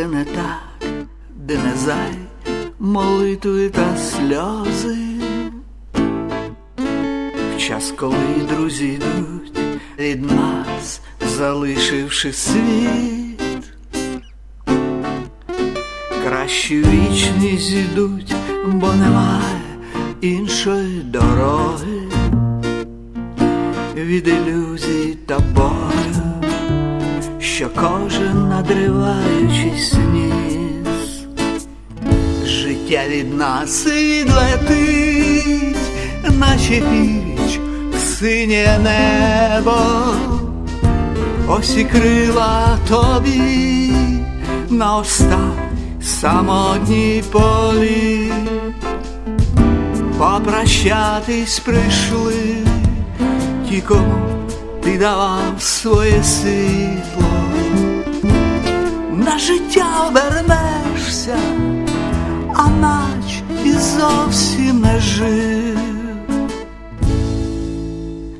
це не так, де не зай молитви та сльози. В час, коли друзі йдуть від нас, залишивши світ, кращу вічність йдуть, бо немає іншої дороги від ілюзій та болю, що кожен надриваючись ніс, життя від нас відлетить, наче піч синє небо, ось крила тобі на оста самотній полі. Попрощатись прийшли ті, кому ти давав своє світло, жив.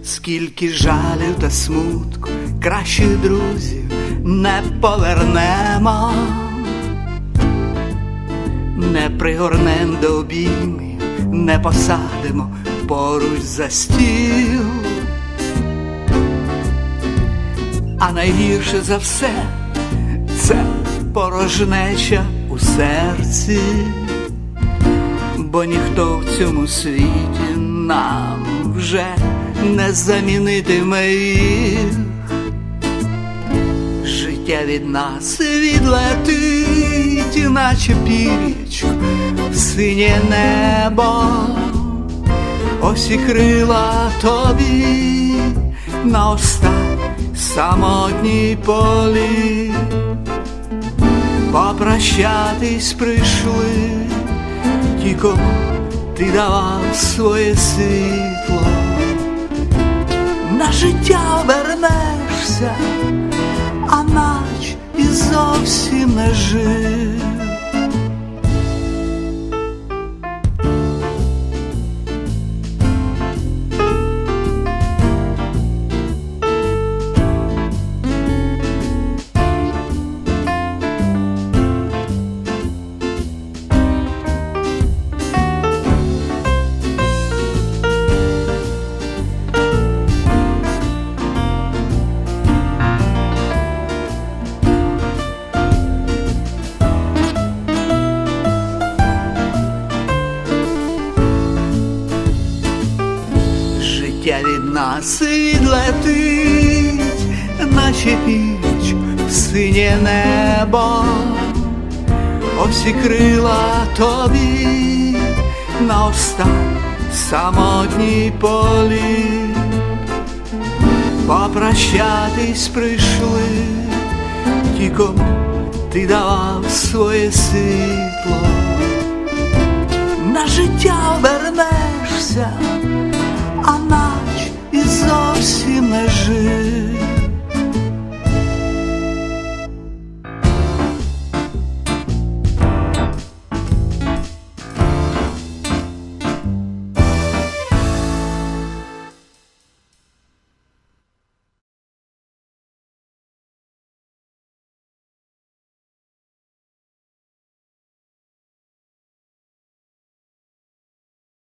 Скільки жалів та смутку, кращих друзів не повернемо, не пригорнем до обіймів, не посадимо поруч за стіл. А найгірше за все це порожнеча у серці, бо ніхто в цьому світі нам вже не замінитиме їх. Життя від нас відлетить, наче піч в синє небо, ось і крила тобі на оста самотній полі, попрощатись прийшли ті, ти давав своє світло, на життя обернешся, а нач і зовсім не жив. Життя від нас відлетить, наче піч в синє небо, ось і крила тобі на оста самотній полі, попрощатись прийшли ті, кому ти давав своє світло, на життя і зовсім не.